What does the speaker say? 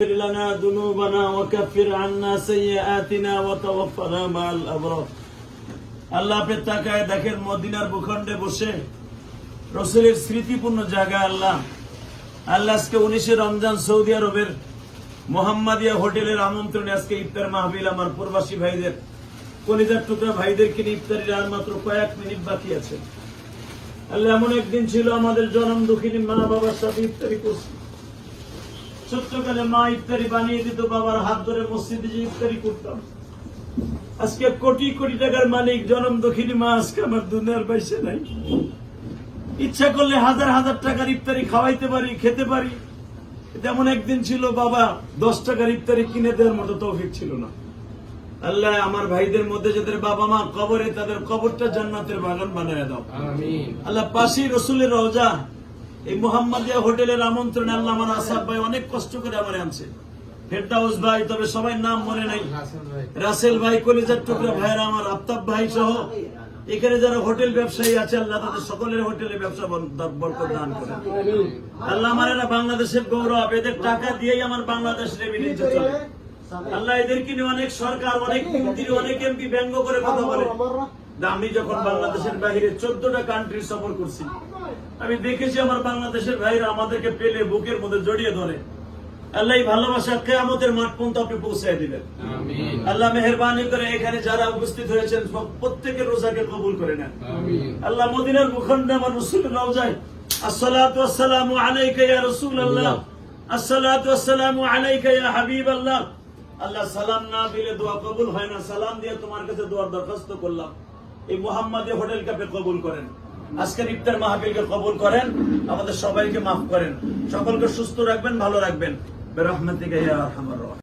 اغفر لنا ذنوبنا وكفر عنا سيئاتنا وتوفنا مع الأبرار আল্লাহ আপনি তাকায় দেখেন মদিনার ভূখণ্ডে বসে রসুলের স্মৃতিপূর্ণ জায়গা আল্লাহ আল্লাহ আজকে উনিশে রমজান সৌদি আরবের মোহাম্মদিয়া হোটেলের আমন্ত্রণে আজকে ইফতার মাহবিল আমার প্রবাসী ভাইদের কলিজার টুকরা ভাইদেরকে নিয়ে ইফতারির আর মাত্র কয়েক মিনিট বাকি আছে আল্লাহ এমন একদিন ছিল আমাদের জনম দুঃখিনী মা বাবার সাথে ইফতারি করছি ছোট্টকালে মা ইফতারি বানিয়ে দিত বাবার হাত ধরে মসজিদে যে ইফতারি করতাম। আজকে কোটি কোটি টাকার মালিক জনম দক্ষিণী মা আজকে আমার দুনিয়ার বাইসে নাই। ইচ্ছা করলে হাজার হাজার টাকার ইফতারি খাওয়াইতে পারি খেতে পারি। তেমন একদিন ছিল বাবা দশ টাকার ইফতারি কিনে দেওয়ার মতো তৌফিক ছিল না। আল্লাহ আমার ভাইদের মধ্যে যাদের বাবা মা কবরে তাদের কবরটা জান্নাতের বাগান বানায় দাও। আল্লাহ পাশেই রসুলের রওজা। এই মোহাম্মদিয়া হোটেলের আমন্ত্রণে আল্লাহ আমার আসাদ ভাই অনেক কষ্ট করে আমার আনছে। ফেরদাউস ভাই তবে সবাই নাম মনে নাই। রাসেল ভাই। কলিজার টুকরা আমার আফতাব ভাই সহ। এখানে যারা হোটেল ব্যবসায়ী আছে আল্লাহ তাদের সকলের হোটেলে ব্যবসা বরকত দান করে আল্লাহ আমার এরা বাংলাদেশের গৌরব। এদের টাকা দিয়েই আমার বাংলাদেশ রেভিনিউ চলে। আল্লাহ এদেরকে নিয়ে অনেক সরকার অনেক মন্ত্রী অনেক এমপি ব্যঙ্গ করে কথা বলে। আমি যখন বাংলাদেশের বাইরে চোদ্দটা কান্ট্রি সফর করছি আমি দেখেছি আমার বাংলাদেশের ভাইরা আমাদেরকে পেলে বুকের মধ্যে জড়িয়ে ধরে। আল্লাহ ভালোবাসা কেয়ামতের মাঠ পর্যন্ত আপনি পৌঁছায় দিবেন। আল্লাহ মেহরবানি করে এখানে যারা উপস্থিত হয়েছেন প্রত্যেকের রোজাকে কবুল করে নেন। আল্লাহ মদিনার আমার রসুল রওজায় ওয়াসসালামু আলাইকা ইয়া ওয়াসসালামু আলাইকা ইয়া হাবিবাল্লাহ। আল্লাহ সালাম না দিলে দোয়া কবুল হয় না। সালাম দিয়ে তোমার কাছে দোয়ার দরখাস্ত করলাম। এই মোহাম্মদী হোটেল কাপে কবুল করেন। আজকের ইফতার মাহফিলকে কবুল করেন, আমাদের সবাইকে মাফ করেন। সকলকে সুস্থ রাখবেন, ভালো রাখবেন। বেরহমতিকে ইয়া আরহামার রাহিম।